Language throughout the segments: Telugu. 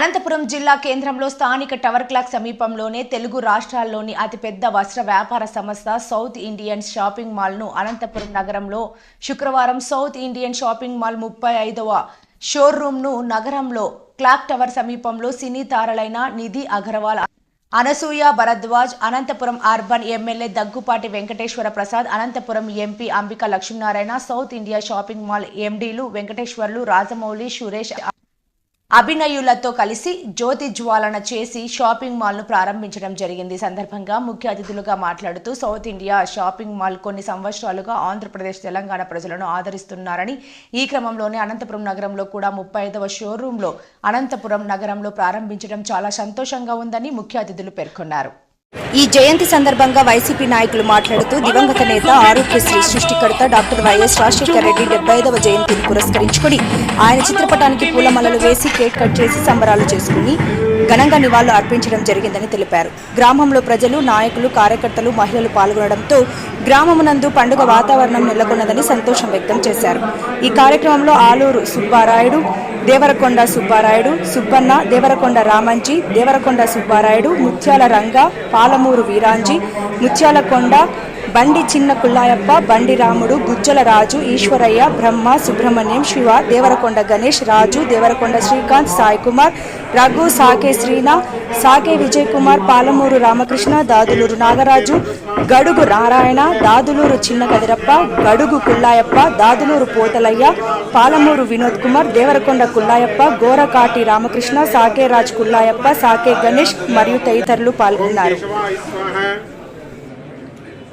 అనంతపురం జిల్లా కేంద్రంలో స్థానిక టవర్ క్లాక్ సమీపంలోనే తెలుగు రాష్ట్రాల్లోని అతిపెద్ద వస్త్ర వ్యాపార సంస్థ సౌత్ ఇండియన్ షాపింగ్ మాల్ను అనంతపురం నగరంలో శుక్రవారం సౌత్ ఇండియన్ షాపింగ్ మాల్ ముప్పై ఐదవ షోరూమ్ను నగరంలో క్లాక్ టవర్ సమీపంలో సినీ తారలైన Nidhi Agarwal Anasuya Bharadwaj Anantapuram urban MLA Daggupati Venkateswara Prasad Anantapuram MP Ambika Lakshminarayana South India shopping mall ఎండీలు Venkateswarlu Rajamouli Suresh అభినయులతో కలిసి జ్యోతి జ్వాలన చేసి షాపింగ్ మాల్ను ప్రారంభించడం జరిగింది. సందర్భంగా ముఖ్య అతిథులుగా మాట్లాడుతూ సౌత్ ఇండియా షాపింగ్ మాల్ కొన్ని సంవత్సరాలుగా ఆంధ్రప్రదేశ్ తెలంగాణ ప్రజలను ఆదరిస్తున్నారని ఈ క్రమంలోనే అనంతపురం నగరంలో కూడా ముప్పై ఐదవ షోరూంలో అనంతపురం నగరంలో ప్రారంభించడం చాలా సంతోషంగా ఉందని ముఖ్య అతిథులు పేర్కొన్నారు. ఈ జయంతి సందర్భంగా వైసీపీ నాయకులు మాట్లాడుతూ దివంగత నేత ఆరోగ్యశ్రీ సృష్టికర్త డాక్టర్ వైఎస్ రాజశేఖర రెడ్డి డెబ్బై ఐదవ జయంతిని పురస్కరించుకుని ఆయన చిత్రపటానికి పూలమాలలు వేసి కేక్ కట్ చేసి సంబరాలు చేసుకుని ఘనంగా నివాళులు అర్పించడం జరిగిందని తెలిపారు. గ్రామంలో ప్రజలు నాయకులు కార్యకర్తలు మహిళలు పాల్గొనడంతో గ్రామమునందు పండుగ వాతావరణం నెలకొన్నదని సంతోషం వ్యక్తం చేశారు. ఈ కార్యక్రమంలో ఆలూరు సుబ్బారాయుడు దేవరకొండ సుబ్బారాయుడు సుబ్బన్న దేవరకొండ రామంజీ దేవరకొండ సుబ్బారాయుడు ముత్యాల రంగ పాలమూరు వీరాంజీ ముత్యాలకొండ బండి చిన్న కుల్లాయప్ప బండి రాముడు గుజ్జల రాజు ఈశ్వరయ్య బ్రహ్మ సుబ్రహ్మణ్యం శివ దేవరకొండ గణేష్ రాజు దేవరకొండ శ్రీకాంత్ సాయి కుమార్ రఘు సాకే శ్రీనా సాకే విజయ్ కుమార్ పాలమూరు రామకృష్ణ దాదులూరు నాగరాజు గడుగు నారాయణ దాదులూరు చిన్న కదిరప్ప గడుగు కుల్లాయప్ప దాదులూరు పోతలయ్య పాలమూరు వినోద్ కుమార్ దేవరకొండ కుల్లాయప్ప గోరకాటి రామకృష్ణ సాకే రాజ్ కుల్లాయప్ప సాకే గణేష్ మరియు తదితరులు పాల్గొన్నారు.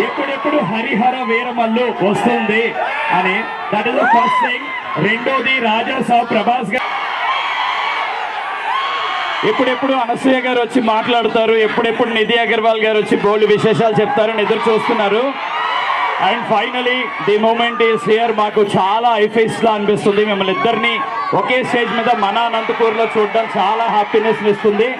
ఎప్పుడెప్పుడు హరిహర వీరమల్లు వస్తుంది. అని that is the first thing రెండోది రాజా సాబ్ ప్రభాస్ గారు. ఎప్పుడెప్పుడు అనసూయ గారు వచ్చి మాట్లాడతారు ఎప్పుడెప్పుడు నిధి అగర్వాల్ గారు వచ్చి బోల్డ్ విశేషాలు చెప్తారని ఎదురు చూస్తున్నారు. And finally the moment is here మాకు చాలా ఐఫైస్ లా అనిపిస్తుంది మిమ్మల్ని ఇద్దరిని. ఒకే స్టేజ్ మీద మన అనంతపూర్లో చూడడం చాలా హ్యాపీనెస్ ఇస్తుంది.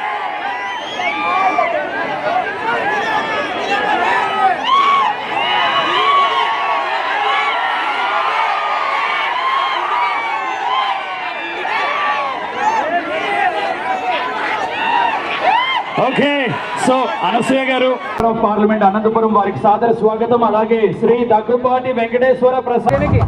ఓకే సో అనసూయ గారు. ఆఫ్ పార్లమెంట్ అనంతపురం వారికి సాదర స్వాగతం. అలాగే Shri Daggubati Venkateswara ప్రసాద్కి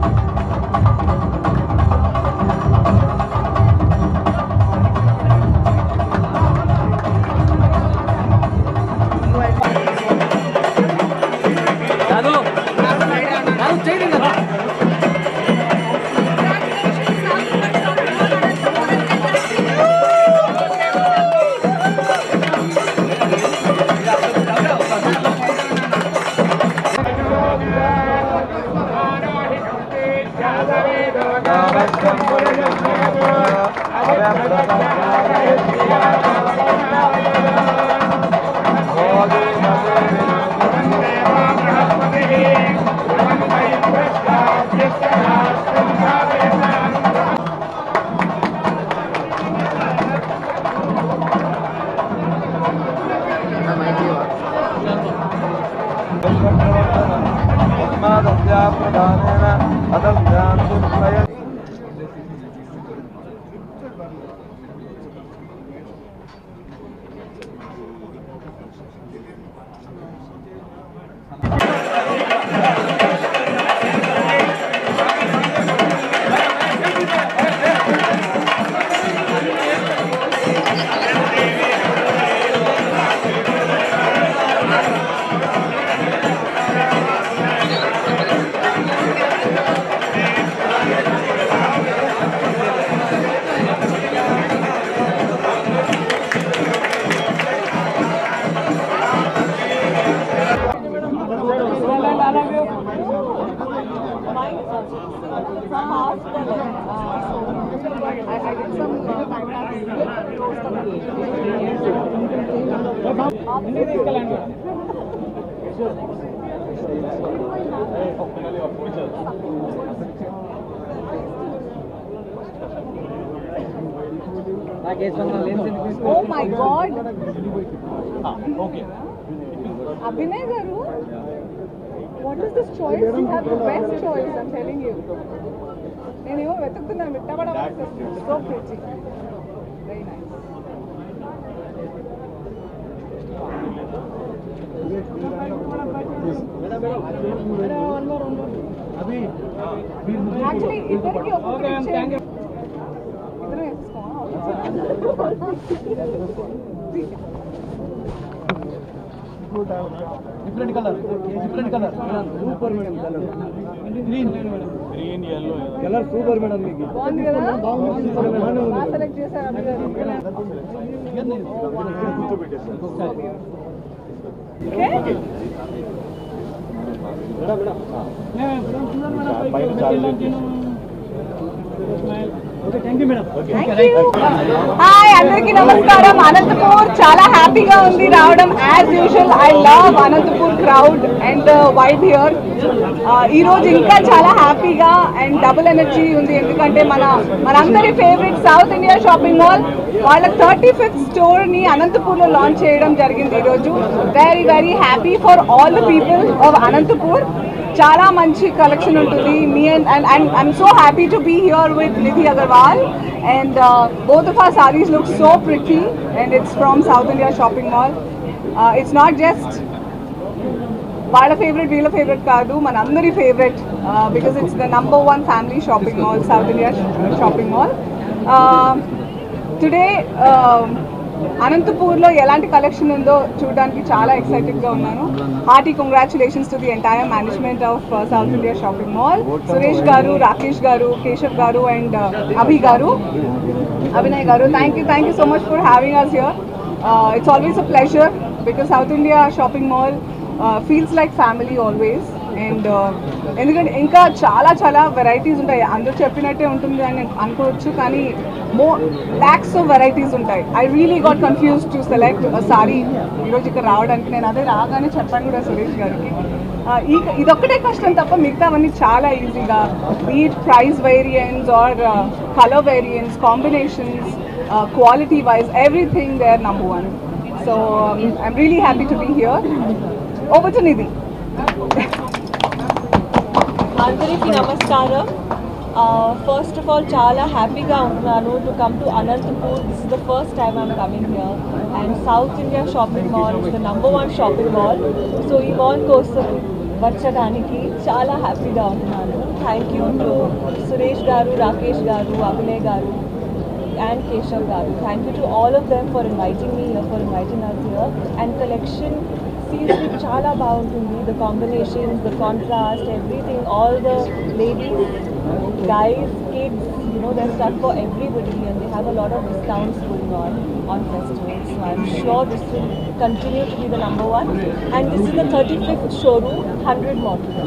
Oh my god. Abhinay Garu, what is this choice? You have the best choice, I'm telling you. నేనేమో వెతుకుతున్నాను మిట్టబడ so ప్రిచి different colour different colour super madam colour green green yellow colour super madam మీకు. బాగుంది కదా? సెలెక్ట్ చేశారు అభిగారు ఓకే హాయ్ అందరికీ నమస్కారం. అనంతపూర్ చాలా హ్యాపీగా ఉంది రావడం. As usual I love Anantapur crowd and vibe here ఈ రోజు ఇంకా చాలా హ్యాపీగా అండ్ డబుల్ ఎనర్జీ ఉంది. ఎందుకంటే మన మనందరి favourite South India Shopping Mall వాళ్ళ థర్టీ ఫిఫ్త్ స్టోర్ని అనంతపూర్లో లాంచ్ చేయడం జరిగింది ఈ రోజు very very happy for all the people of Anantapur చాలా మంచి కలెక్షన్ ఉంటుంది. మీ and and and I'm so happy to be here with Nidhi Agarwal and both of our saris look so pretty and it's from South India Shopping Mall it's not just వాళ్ళ ఫేవరెట్ వీళ్ళ ఫేవరెట్ కాదు మన అందరి favourite because it's the number one family shopping mall South India Shopping Mall today అనంతపూర్లో ఎలాంటి కలెక్షన్ ఉందో చూడడానికి చాలా ఎక్సైటెడ్గా ఉన్నాను. Hearty congratulations to the entire management of South India Shopping Mall Suresh గారు రాకేష్ గారు కేశవ్ గారు అండ్ అభి గారు. అభినయ్ గారు thank you thank you so much for having us here it's always a pleasure because South India Shopping Mall feels like family always and uh, ఎందుకంటే ఇంకా చాలా చాలా వెరైటీస్ ఉంటాయి. అందరూ చెప్పినట్టే ఉంటుంది అని అనుకోవచ్చు కానీ మో ల్యాక్స్ ఆఫ్ వెరైటీస్ ఉంటాయి. I really got confuse to select sari ఈరోజు ఇక్కడ రావడానికి. నేను అదే రాగానే చెప్పాను కూడా సురేష్ గారికి. ఈ ఇదొక్కటే కష్టం తప్ప మిగతావన్నీ చాలా ఈజీగా beat price variance or colour variance combinations quality wise everything they are number one so I'm really happy to be here over to Nidhi అందరికీ నమస్కారం ఫస్ట్ ఆఫ్ ఆల్ చాలా హ్యాపీగా ఉన్నాను to come to Anantapur this is the first time I'm coming here and South India Shopping Mall is the number one shopping mall so ఈ మాల్ కోసం వచ్చడానికి చాలా హ్యాపీగా ఉన్నాను థ్యాంక్ యూ టు సురేష్ గారు రాకేష్ గారు అభినయ్ గారు and Keshav Garu. Thank you to all of them for inviting me here, for inviting us here. And collection seriously chala బాగుంటుంది the combinations, the contrast, everything, all the ladies, guys, kids, you know, there's stuff for everybody and they have a lot of discounts going on on festivals. So I'm sure this will continue to be the number one. And this is the 35th showroom, 100 more to go.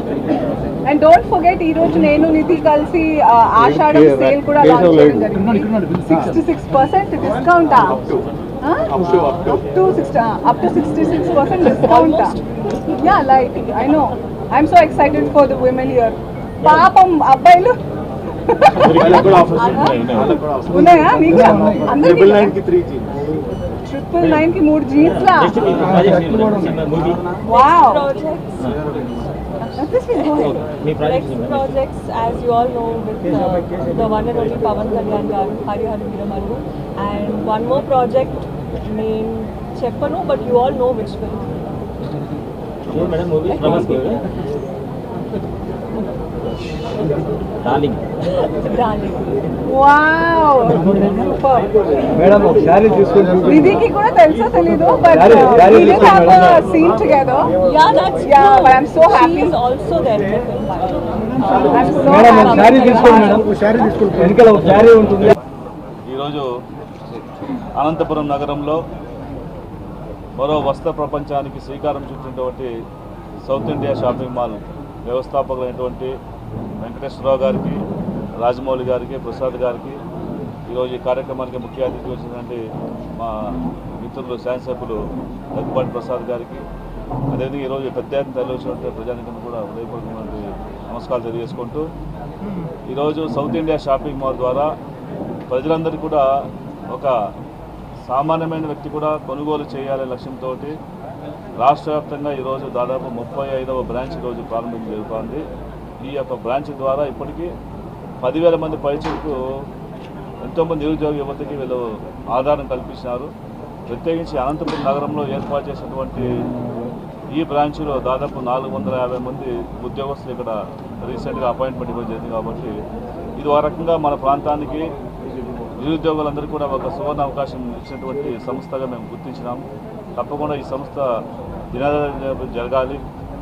And don't forget ఈ రోజు నేను నిధి కలిసి ఆ, ఆషాఢం సేల్ కూడా లాంచ్ చేయడం జరిగింది sixty six percent discount Up to six up to sixty six percent discount ya like I know I'm so excited for the women year పాపం అబ్బాయిలు ఉన్నాయా మీకు అందరికీ ట్రిపుల్ నైన్ కి మూడు jeans law wow Projects. Next projects, as you all know, with uh, the one and only Pavan Kalyan Garu, Hari Hari Viramalu, and one more project named Cheppanu, but you all know which film. Darling. Wow madam ఒక శారీ తీసుకొని నిధికి కూడా తెలుసో తెలీదు but Saree, saree we did have తీసుకున్నాను, a scene together Yeah, that's Yeah, true. but I'm so She happy. is also there in the film. by the way. I'm so madam ఒక శారీ happy. తీసుకోండి మేడం ఒక శారీ తీసుకోండి వెనకాల ఒక శారీ ఉంటుంది ఈరోజు అనంతపురం నగరంలో మరో వస్త్ర ప్రపంచానికి శ్రీకారం చుట్టినటువంటి సౌత్ ఇండియా షాపింగ్ మాల్ వ్యవస్థాపకులైనటువంటి వెంకటేశ్వరరావు గారికి రాజమౌళి గారికి ప్రసాద్ గారికి. ఈరోజు ఈ కార్యక్రమానికి ముఖ్య అతిథి వచ్చినటువంటి మా మిత్రులు శాసనసభ్యులు దగ్గుబాటి ప్రసాద్ గారికి. అదేవిధంగా ఈరోజు పెద్ద ఎత్తున తరలివచ్చినటువంటి ప్రజానికం కూడా హృదయపూర్వకమైన నమస్కారాలు తెలియజేసుకుంటూ ఈరోజు సౌత్ ఇండియా షాపింగ్ మాల్ ద్వారా ప్రజలందరికీ కూడా ఒక సామాన్యమైన వ్యక్తి కూడా కొనుగోలు చేయాలనే లక్ష్యంతో రాష్ట్ర వ్యాప్తంగా ఈరోజు దాదాపు ముప్పై ఐదవ బ్రాంచ్ ఈరోజు ప్రారంభం జరుగుతోంది. ఈ యొక్క బ్రాంచ్ ద్వారా ఇప్పటికీ పదివేల మంది పరిచయకు ఎంతోమంది నిరుద్యోగ యువతకి వీళ్ళు ఆధారం కల్పించినారు. ప్రత్యేకించి అనంతపురం నగరంలో ఏర్పాటు చేసినటువంటి ఈ బ్రాంచ్లో దాదాపు నాలుగు వందల యాభై మంది ఉద్యోగస్తులు ఇక్కడ రీసెంట్గా అపాయింట్మెంట్ ఇవ్వడం జరిగింది కాబట్టి ఇది ఒక రకంగా మన ప్రాంతానికి నిరుద్యోగులందరికీ కూడా ఒక సువర్ణ అవకాశం ఇచ్చినటువంటి సంస్థగా మేము గుర్తించినాము. తప్పకుండా ఈ సంస్థ దినాల జరగాలి.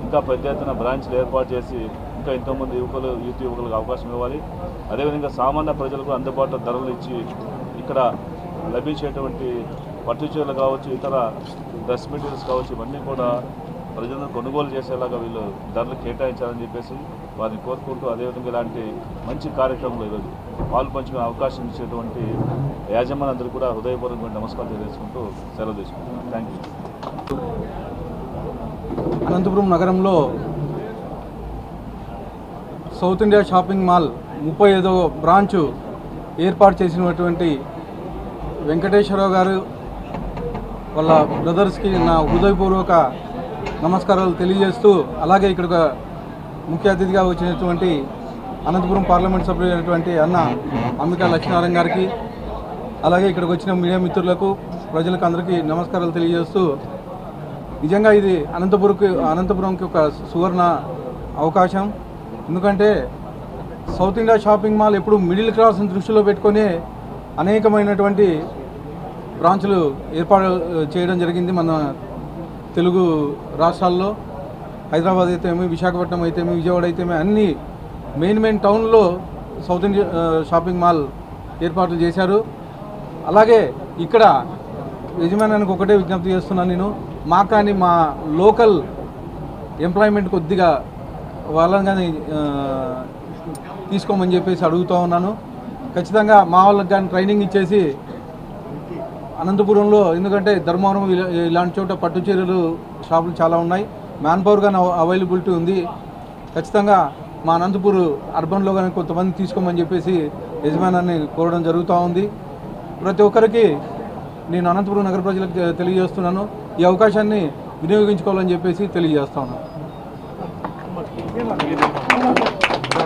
ఇంకా పెద్ద ఎత్తున బ్రాంచ్లు ఏర్పాటు చేసి ఇంకా ఎంతోమంది యువకులు యూత్ యువకులకు అవకాశం ఇవ్వాలి. అదేవిధంగా సామాన్య ప్రజలకు అందుబాటులో ధరలు ఇచ్చి ఇక్కడ లభించేటువంటి పట్టు చీరలు కావచ్చు ఇతర డ్రెస్ మెటీరియల్స్ కావచ్చు ఇవన్నీ కూడా ప్రజలను కొనుగోలు చేసేలాగా వీళ్ళు ధరలు కేటాయించాలని చెప్పేసి వారిని కోరుకుంటూ అదేవిధంగా ఇలాంటి మంచి కార్యక్రమంలో ఈరోజు పాలు పంచుకునే అవకాశం ఇచ్చేటువంటి యాజమాన్యందరూ కూడా హృదయపూర్వకమైన నమస్కారం తెలియజేసుకుంటూ సెలవు తీసుకుంటున్నాను థ్యాంక్ యూ అనంతపురం నగరంలో సౌత్ ఇండియా షాపింగ్ మాల్ ముప్పై ఐదవ బ్రాంచ్ ఏర్పాటు చేసినటువంటి వెంకటేశ్వరరావు గారు వాళ్ళ బ్రదర్స్కి నా హృదయపూర్వక నమస్కారాలు తెలియజేస్తూ అలాగే ఇక్కడ ఒక ముఖ్య అతిథిగా వచ్చినటువంటి అనంతపురం పార్లమెంట్ సభ్యులైనటువంటి అన్న అంబికా లక్ష్మీనారాయణ గారికి అలాగే ఇక్కడికి వచ్చిన మీడియా మిత్రులకు ప్రజలకు అందరికీ నమస్కారాలు తెలియజేస్తూ నిజంగా ఇది అనంతపురంకి అనంతపురంకి ఒక సువర్ణ అవకాశం. ఎందుకంటే సౌత్ ఇండియా షాపింగ్ మాల్ ఎప్పుడు మిడిల్ క్లాస్ని దృష్టిలో పెట్టుకొని అనేకమైనటువంటి బ్రాంచ్లు ఏర్పాటు చేయడం జరిగింది మన తెలుగు రాష్ట్రాల్లో హైదరాబాద్ అయితేమి విశాఖపట్నం అయితేమి విజయవాడ అయితేమి అన్ని మెయిన్ మెయిన్ టౌన్లో సౌత్ ఇండియా షాపింగ్ మాల్ ఏర్పాట్లు చేశారు. అలాగే ఇక్కడ యజమానానికి ఒకటే విజ్ఞప్తి చేస్తున్నాను నేను. మా కానీ మా లోకల్ ఎంప్లాయ్మెంట్ కొద్దిగా వాళ్ళని కానీ తీసుకోమని చెప్పేసి అడుగుతూ ఉన్నాను. ఖచ్చితంగా మా వాళ్ళకి కానీ ట్రైనింగ్ ఇచ్చేసి అనంతపురంలో ఎందుకంటే ధర్మవరం ఇలా- ఇలాంటి చోట పట్టు చీరలు షాపులు చాలా ఉన్నాయి. మ్యాన్ పవర్ కానీ అవైలబిలిటీ ఉంది. ఖచ్చితంగా మా అనంతపూర్ అర్బన్లో కానీ కొంతమంది తీసుకోమని చెప్పేసి యజమానాన్ని కోరడం జరుగుతూ ఉంది. ప్రతి ఒక్కరికి నేను అనంతపురం నగర ప్రజలకు తెలియజేస్తున్నాను. ఈ అవకాశాన్ని వినియోగించుకోవాలని చెప్పేసి తెలియజేస్తా ఉన్నాను.